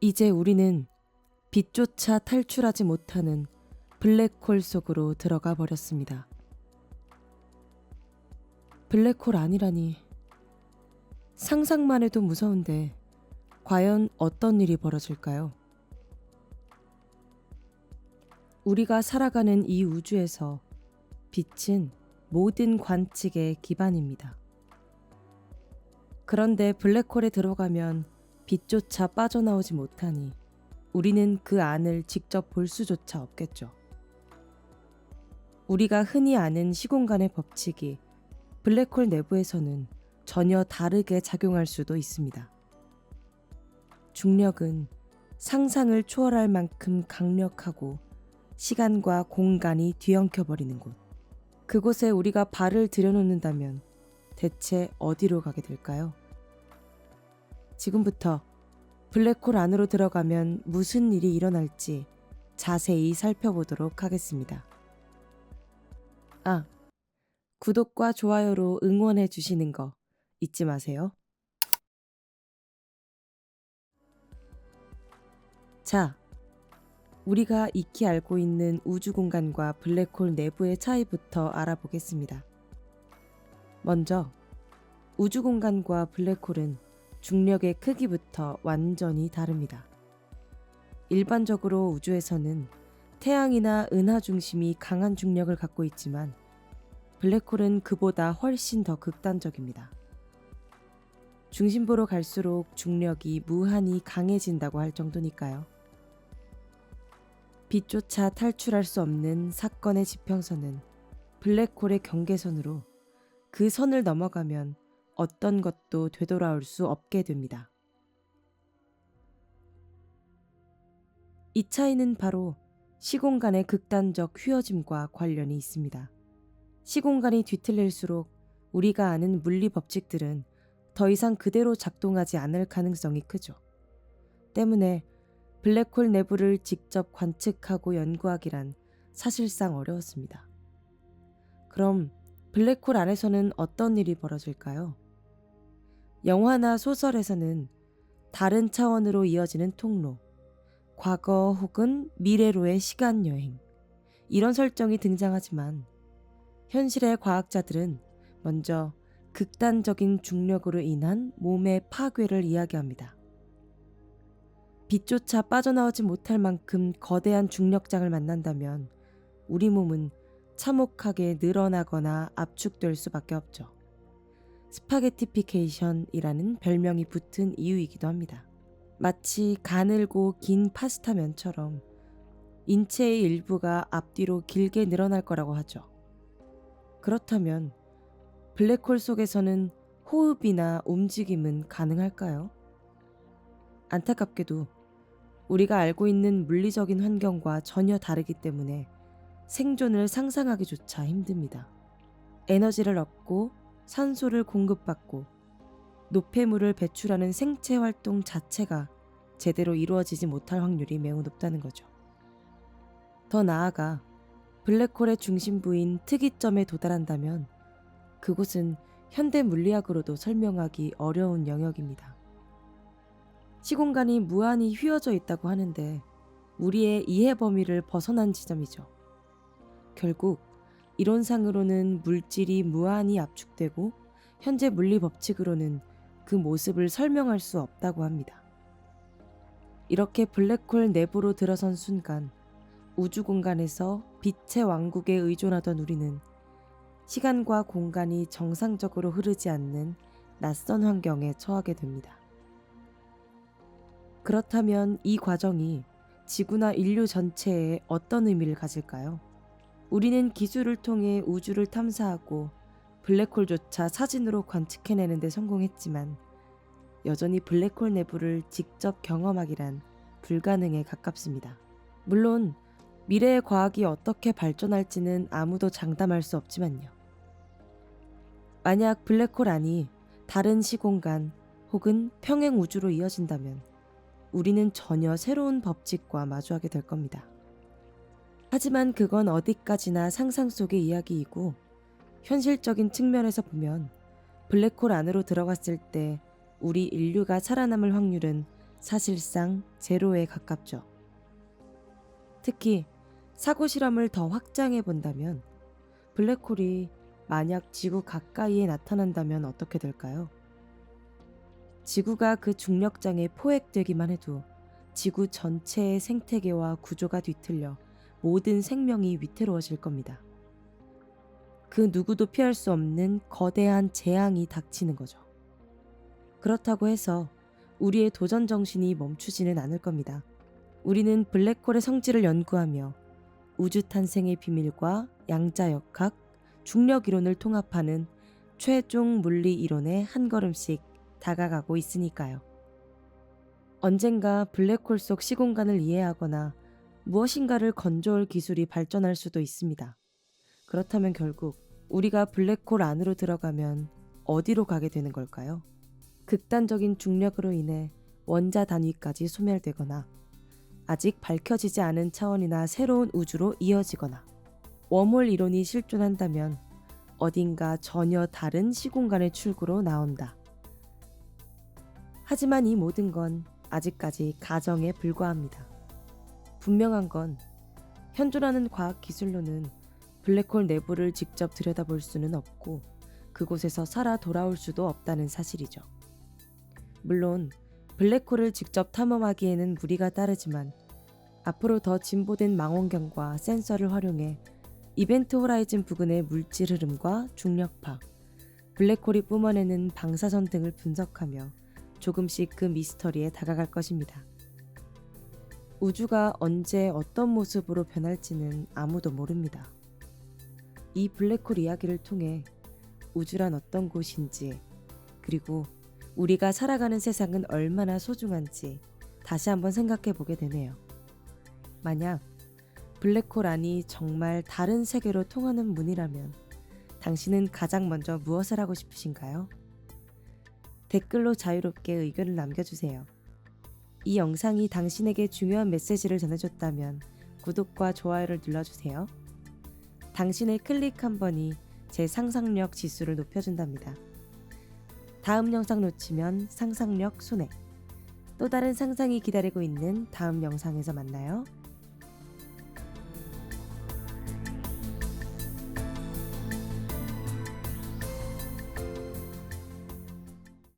이제 우리는 빛조차 탈출하지 못하는 블랙홀 속으로 들어가 버렸습니다. 블랙홀 아니라니. 상상만 해도 무서운데, 과연 어떤 일이 벌어질까요? 우리가 살아가는 이 우주에서 빛은 모든 관측의 기반입니다. 그런데 블랙홀에 들어가면 빛조차 빠져나오지 못하니 우리는 그 안을 직접 볼 수조차 없겠죠. 우리가 흔히 아는 시공간의 법칙이 블랙홀 내부에서는 전혀 다르게 작용할 수도 있습니다. 중력은 상상을 초월할 만큼 강력하고 시간과 공간이 뒤엉켜버리는 곳. 그곳에 우리가 발을 들여놓는다면 대체 어디로 가게 될까요? 지금부터 블랙홀 안으로 들어가면 무슨 일이 일어날지 자세히 살펴보도록 하겠습니다. 아, 구독과 좋아요로 응원해 주시는 거 잊지 마세요. 자, 우리가 익히 알고 있는 우주 공간과 블랙홀 내부의 차이부터 알아보겠습니다. 먼저, 우주 공간과 블랙홀은 중력의 크기부터 완전히 다릅니다. 일반적으로 우주에서는 태양이나 은하 중심이 강한 중력을 갖고 있지만 블랙홀은 그보다 훨씬 더 극단적입니다. 중심부로 갈수록 중력이 무한히 강해진다고 할 정도니까요. 빛조차 탈출할 수 없는 사건의 지평선은 블랙홀의 경계선으로 그 선을 넘어가면 어떤 것도 되돌아올 수 없게 됩니다. 이 차이는 바로 시공간의 극단적 휘어짐과 관련이 있습니다. 시공간이 뒤틀릴수록 우리가 아는 물리 법칙들은 더 이상 그대로 작동하지 않을 가능성이 크죠. 때문에 블랙홀 내부를 직접 관측하고 연구하기란 사실상 어려웠습니다. 그럼 블랙홀 안에서는 어떤 일이 벌어질까요? 영화나 소설에서는 다른 차원으로 이어지는 통로, 과거 혹은 미래로의 시간 여행, 이런 설정이 등장하지만 현실의 과학자들은 먼저 극단적인 중력으로 인한 몸의 파괴를 이야기합니다. 빛조차 빠져나오지 못할 만큼 거대한 중력장을 만난다면 우리 몸은 참혹하게 늘어나거나 압축될 수밖에 없죠. 스파게티피케이션이라는 별명이 붙은 이유이기도 합니다. 마치 가늘고 긴 파스타 면처럼 인체의 일부가 앞뒤로 길게 늘어날 거라고 하죠. 그렇다면 블랙홀 속에서는 호흡이나 움직임은 가능할까요? 안타깝게도 우리가 알고 있는 물리적인 환경과 전혀 다르기 때문에 생존을 상상하기조차 힘듭니다. 에너지를 얻고 산소를 공급받고 노폐물을 배출하는 생체 활동 자체가 제대로 이루어지지 못할 확률이 매우 높다는 거죠. 더 나아가 블랙홀의 중심부인 특이점에 도달한다면 그곳은 현대 물리학으로도 설명하기 어려운 영역입니다. 시공간이 무한히 휘어져 있다고 하는데 우리의 이해 범위를 벗어난 지점이죠. 결국 이론상으로는 물질이 무한히 압축되고 현재 물리 법칙으로는 그 모습을 설명할 수 없다고 합니다. 이렇게 블랙홀 내부로 들어선 순간 우주 공간에서 빛의 왕국에 의존하던 우리는 시간과 공간이 정상적으로 흐르지 않는 낯선 환경에 처하게 됩니다. 그렇다면 이 과정이 지구나 인류 전체에 어떤 의미를 가질까요? 우리는 기술을 통해 우주를 탐사하고 블랙홀조차 사진으로 관측해내는 데 성공했지만 여전히 블랙홀 내부를 직접 경험하기란 불가능에 가깝습니다. 물론 미래의 과학이 어떻게 발전할지는 아무도 장담할 수 없지만요. 만약 블랙홀 안이 다른 시공간 혹은 평행 우주로 이어진다면 우리는 전혀 새로운 법칙과 마주하게 될 겁니다. 하지만 그건 어디까지나 상상 속의 이야기이고 현실적인 측면에서 보면 블랙홀 안으로 들어갔을 때 우리 인류가 살아남을 확률은 사실상 제로에 가깝죠. 특히 사고 실험을 더 확장해 본다면 블랙홀이 만약 지구 가까이에 나타난다면 어떻게 될까요? 지구가 그 중력장에 포획되기만 해도 지구 전체의 생태계와 구조가 뒤틀려 모든 생명이 위태로워질 겁니다. 그 누구도 피할 수 없는 거대한 재앙이 닥치는 거죠. 그렇다고 해서 우리의 도전 정신이 멈추지는 않을 겁니다. 우리는 블랙홀의 성질을 연구하며 우주 탄생의 비밀과 양자 역학, 중력 이론을 통합하는 최종 물리 이론에 한 걸음씩 다가가고 있으니까요. 언젠가 블랙홀 속 시공간을 이해하거나 무엇인가를 건져올 기술이 발전할 수도 있습니다. 그렇다면 결국 우리가 블랙홀 안으로 들어가면 어디로 가게 되는 걸까요? 극단적인 중력으로 인해 원자 단위까지 소멸되거나 아직 밝혀지지 않은 차원이나 새로운 우주로 이어지거나 웜홀 이론이 실존한다면 어딘가 전혀 다른 시공간의 출구로 나온다. 하지만 이 모든 건 아직까지 가정에 불과합니다. 분명한 건 현존하는 과학 기술로는 블랙홀 내부를 직접 들여다볼 수는 없고 그곳에서 살아 돌아올 수도 없다는 사실이죠. 물론 블랙홀을 직접 탐험하기에는 무리가 따르지만 앞으로 더 진보된 망원경과 센서를 활용해 이벤트 호라이즌 부근의 물질 흐름과 중력파, 블랙홀이 뿜어내는 방사선 등을 분석하며 조금씩 그 미스터리에 다가갈 것입니다. 우주가 언제 어떤 모습으로 변할지는 아무도 모릅니다. 이 블랙홀 이야기를 통해 우주란 어떤 곳인지, 그리고 우리가 살아가는 세상은 얼마나 소중한지 다시 한번 생각해 보게 되네요. 만약 블랙홀 안이 정말 다른 세계로 통하는 문이라면 당신은 가장 먼저 무엇을 하고 싶으신가요? 댓글로 자유롭게 의견을 남겨주세요. 이 영상이 당신에게 중요한 메시지를 전해줬다면 구독과 좋아요를 눌러주세요. 당신의 클릭 한 번이 제 상상력 지수를 높여준답니다. 다음 영상 놓치면 상상력 손해. 또 다른 상상이 기다리고 있는 다음 영상에서 만나요.